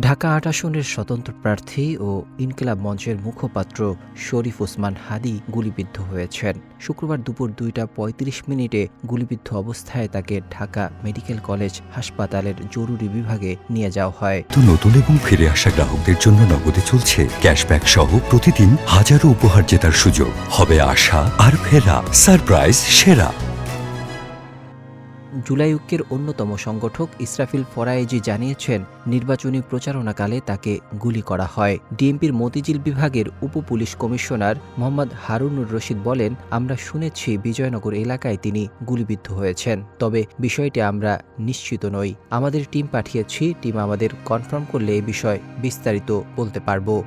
ঢাকা আট আসনের স্বতন্ত্র প্রার্থী ও ইনকিলাব মঞ্চের মুখপাত্র শরীফ ওসমান হাদি গুলিবিদ্ধ হয়েছেন। শুক্রবার দুপুর দুইটা পঁয়ত্রিশ মিনিটে গুলিবিদ্ধ অবস্থায় তাকে ঢাকা মেডিকেল কলেজ হাসপাতালের জরুরি বিভাগে নিয়ে যাওয়া হয়। তো নতুন এবং ফিরে আসা গ্রাহকদের জন্য নগদে চলছে ক্যাশব্যাক সহ প্রতিদিন হাজারো উপহার জেতার সুযোগ। হবে আশা আর ফেরা। সারপ্রাইজ সেরা। জুলাই ঐক্যের অন্যতম সংগঠক ইসরাফিল ফরায়েজি জানিয়েছেন, নির্বাচনী প্রচারণাকালে তাকে গুলি করা হয়। ডিএমপির মতিঝিল বিভাগের উপ পুলিশ কমিশনার মোহাম্মদ হারুনুর রশিদ বলেন, আমরা শুনেছি বিজয়নগর এলাকায় তিনি গুলিবিদ্ধ হয়েছেন, তবে বিষয়টি আমরা নিশ্চিত নই। আমাদের টিম পাঠিয়েছি, টিম আমাদের কনফার্ম করলে এ বিষয় বিস্তারিত বলতে পারব।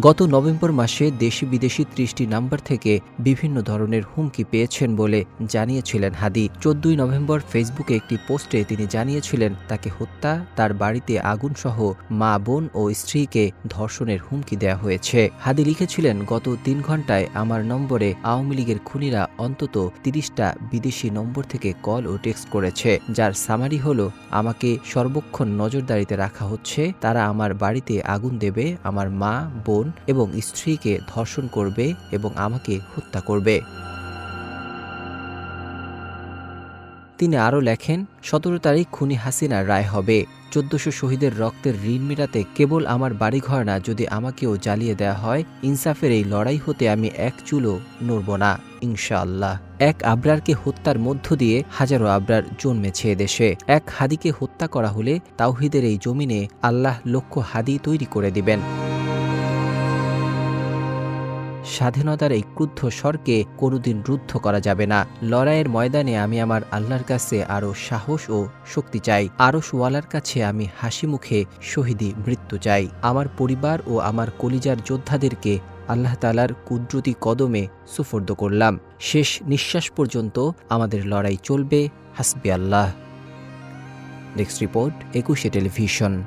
গত নভেম্বর মাসে দেশি বিদেশি ত্রিশটি নাম্বার থেকে বিভিন্ন ধরনের হুমকি পেয়েছেন বলে জানিয়েছিলেন হাদি। চোদ্দই নভেম্বর ফেসবুকে একটি পোস্টে তিনি জানিয়েছিলেন, তাকে হত্যা, তার বাড়িতে আগুন সহ মা, বোন ও স্ত্রীকে ধর্ষণের হুমকি দেওয়া হয়েছে। হাদি লিখেছিলেন, গত তিন ঘন্টায় আমার নম্বরে আওয়ামী লীগের খুনিরা অন্তত তিরিশটা বিদেশি নম্বর থেকে কল ও টেক্সট করেছে। যার সামারি হলো, আমাকে সর্বক্ষণ নজরদারিতে রাখা হচ্ছে, তারা আমার বাড়িতে আগুন দেবে, আমার মা, বোন এবং স্ত্রীকে ধর্ষণ করবে এবং আমাকে হত্যা করবে। তিনি আরও লেখেন, সতেরো তারিখ খুনি হাসিনার রায় হবে। চোদ্দশো শহীদের রক্তের ঋণ মেটাতে কেবল আমার বাড়িঘর না, যদি আমাকেও জ্বালিয়ে দেওয়া হয়, ইনসাফের এই লড়াই হতে আমি এক চুলও নড়ব না, ইনশাআল্লাহ। এক আবরারকে হত্যার মধ্য দিয়ে হাজারো আবরার জন্মেছে এদেশে। এক হাদিকে হত্যা করা হলে তাওহিদের এই জমিনে আল্লাহ লক্ষ হাদি তৈরি করে দিবেন। স্বাধীনতার এই ক্রুদ্ধ স্বরকে কোনোদিন রুদ্ধ করা যাবে না। লড়াইয়ের ময়দানে আমি আমার আল্লাহর কাছে আরও সাহস ও শক্তি চাই। আরও সোয়ালার কাছে আমি হাসি মুখে শহীদি মৃত্যু চাই। আমার পরিবার ও আমার কলিজার যোদ্ধাদেরকে আল্লাহ তালার কুদরতি কদমে সুফর্দ করলাম। শেষ নিঃশ্বাস পর্যন্ত আমাদের লড়াই চলবে। হাসবি আল্লাহ। Next report, Ekushey television.